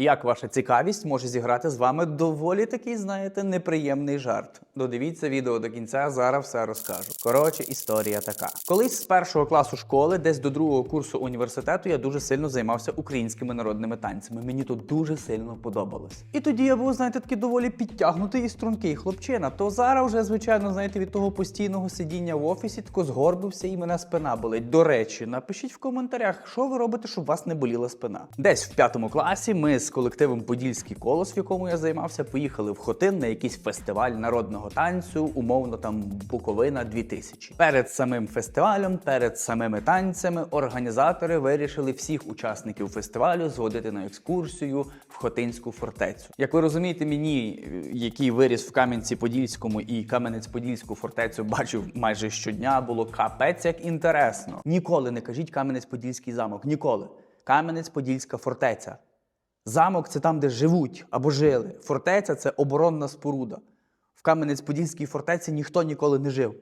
Як ваша цікавість може зіграти з вами доволі такий, знаєте, неприємний жарт. Додивіться відео до кінця, зараз все розкажу. Коротше, історія така. Колись з першого класу школи, десь до другого курсу університету, я дуже сильно займався українськими народними танцями. Мені тут дуже сильно подобалось. І тоді я був, знаєте, такий доволі підтягнутий і стрункий хлопчина. То зараз вже, звичайно, знаєте, від того постійного сидіння в офісі тако згорбився і мене спина болить. До речі, напишіть в коментарях, що ви робите, щоб вас не боліла спина. Десь в п'ятому класі ми з колективом Подільський колос, в якому я займався, поїхали в Хотин на якийсь фестиваль народного танцю, умовно там Буковина 2000. Перед самим фестивалем, перед самими танцями, організатори вирішили всіх учасників фестивалю зводити на екскурсію в Хотинську фортецю. Як ви розумієте, мені, е, який виріс в Кам'янці-Подільському і Кам'янець-Подільську фортецю бачив майже щодня, було капець як інтересно. Ніколи не кажіть Кам'янець-Подільський замок. Ніколи. Кам'янець-Подільська фортеця. Замок це там, де живуть або жили. Фортеця це оборонна споруда. В Кам'янець-Подільській фортеці ніхто ніколи не жив.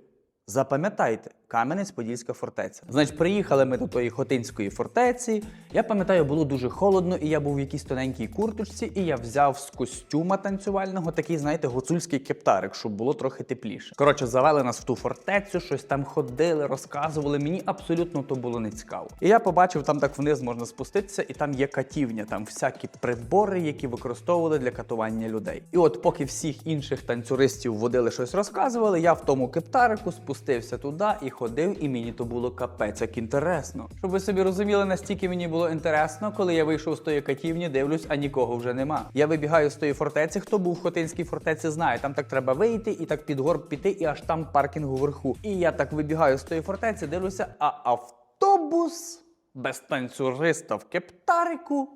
Запам'ятайте, Кам'янець-Подільська фортеця. Значить, приїхали ми до тої Хотинської фортеці. Я пам'ятаю, було дуже холодно, і я був в якійсь тоненькій курточці, і я взяв з костюма танцювального такий, знаєте, гуцульський кептарик, щоб було трохи тепліше. Коротше, завели нас в ту фортецю, щось там ходили, розказували. Мені абсолютно то було не цікаво. І я побачив, там так вниз можна спуститися, і там є катівня, там всякі прибори, які використовували для катування людей. І от, поки всіх інших танцюристів водили щось розказували, я в тому кептарику спустився туди і ходив, і мені то було капець, як інтересно. Щоб ви собі розуміли, настільки мені було інтересно, коли я вийшов з тої катівні, дивлюсь, а нікого вже нема. Я вибігаю з тої фортеці. Хто був в Хотинській фортеці, знає. Там так треба вийти і так під горб піти, і аж там паркінг уверху. І я так вибігаю з тої фортеці, дивлюся, а автобус без танцюриста в кептарику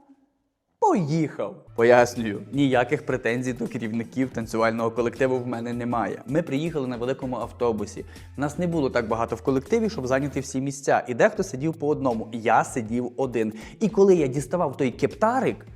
Поїхав. Пояснюю, ніяких претензій до керівників танцювального колективу в мене немає. Ми приїхали на великому автобусі. Нас не було так багато в колективі, щоб зайняти всі місця. І дехто сидів по одному. Я сидів один. І коли я діставав той кептарик.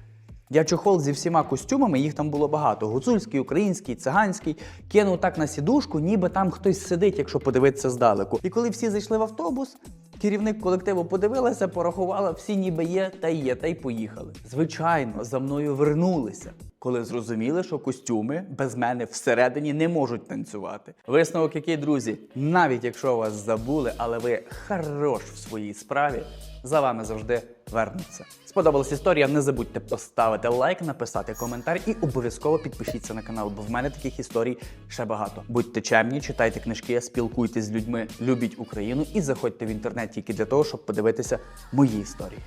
Я чохол зі всіма костюмами, їх там було багато: гуцульський, український, циганський. Кинув так на сідушку, ніби там хтось сидить, якщо подивитися здалеку. І коли всі зайшли в автобус, керівник колективу подивилася, порахувала, всі ніби є, та є, та й поїхали. Звичайно, за мною вернулися. Коли зрозуміли, що костюми без мене всередині не можуть танцювати. Висновок який, друзі, навіть якщо вас забули, але ви хорош в своїй справі, за вами завжди вернуться. Сподобалась історія? Не забудьте поставити лайк, написати коментар і обов'язково підпишіться на канал, бо в мене таких історій ще багато. Будьте чемні, читайте книжки, спілкуйтесь з людьми, любіть Україну і заходьте в інтернет тільки для того, щоб подивитися мої історії.